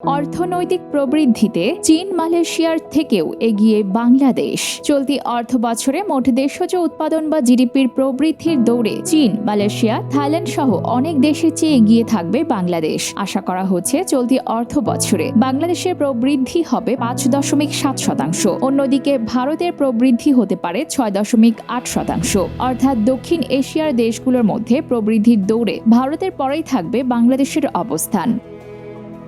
অর্থনৈতিক প্রবৃদ্ধিতে চীন মালয়েশিয়ার থেকেও এগিয়ে বাংলাদেশ। চলতি অর্থ বছরে মোট দেশজ উৎপাদন বা জিডিপির প্রবৃদ্ধির দৌড়ে চীন, মালয়েশিয়া, থাইল্যান্ড সহ অনেক দেশের চেয়ে এগিয়ে থাকবে বাংলাদেশ। আশা করা হচ্ছে চলতি অর্থ বছরে বাংলাদেশের প্রবৃদ্ধি হবে পাঁচ দশমিক সাত শতাংশ। অন্যদিকে ভারতের প্রবৃদ্ধি হতে পারে ছয় দশমিক আট শতাংশ। অর্থাৎ দক্ষিণ এশিয়ার দেশগুলোর মধ্যে প্রবৃদ্ধির দৌড়ে ভারতের পরেই থাকবে বাংলাদেশের অবস্থান।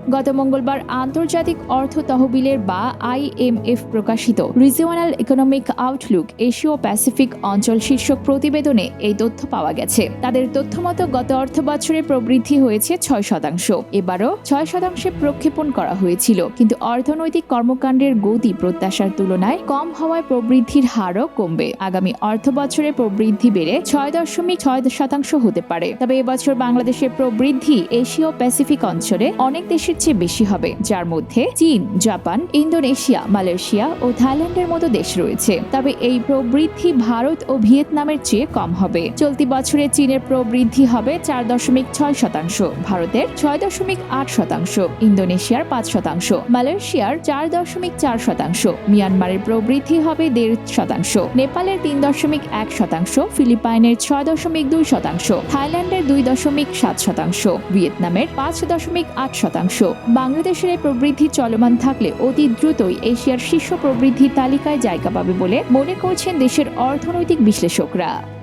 গত মঙ্গলবার আন্তর্জাতিক অর্থ তহবিলের বা আইএমএফ প্রকাশিত regional economic outlook Asia Pacific অঞ্চল শীর্ষক প্রতিবেদনে এই তথ্য পাওয়া গেছে। তাদের তথ্যমতো গত অর্থ বছরে প্রবৃদ্ধি হয়েছে ছয় শতাংশ। এবারও ছয় শতাংশে প্রক্ষেপণ করা হয়েছিল। কিন্তু অর্থনৈতিক কর্মকাণ্ডের গতি প্রত্যাশার তুলনায় কম হওয়ায় প্রবৃদ্ধির হারও কমবে। আগামী অর্থ বছরে প্রবৃদ্ধি বেড়ে ছয় দশমিক ছয় শতাংশ হতে পারে। তবে এবছর বাংলাদেশের প্রবৃদ্ধি এশীয় প্যাসিফিক অঞ্চলে অনেক দেশের চেয়ে বেশি হবে, যার মধ্যে চীন, জাপান, ইন্দোনেশিয়া, মালয়েশিয়া ও থাইল্যান্ডের মতো দেশ রয়েছে। তবে এই প্রবৃদ্ধি ভারত ও ভিয়েতনামের চেয়ে কম হবে। চলতি বছরে চীনের প্রবৃদ্ধি হবে চার দশমিক ছয় শতাংশ, ভারতের ছয় দশমিক আট শতাংশ, ইন্দোনেশিয়ার পাঁচ শতাংশ, মালয়েশিয়ার চার দশমিক চার শতাংশ, মিয়ানমারের প্রবৃদ্ধি হবে দেড় শতাংশ, নেপালের তিন দশমিক এক শতাংশ, ফিলিপাইনের ছয় দশমিক দুই শতাংশ, থাইল্যান্ডের দুই দশমিক সাত শতাংশ, ভিয়েতনামের পাঁচ দশমিক আট শতাংশ। বাংলাদেশের এই প্রবৃদ্ধি চলমান থাকলে অতি দ্রুতই এশিয়ার শীর্ষ প্রবৃদ্ধির তালিকায় জায়গা পাবে বলে মনে করছেন দেশের অর্থনৈতিক বিশ্লেষকরা।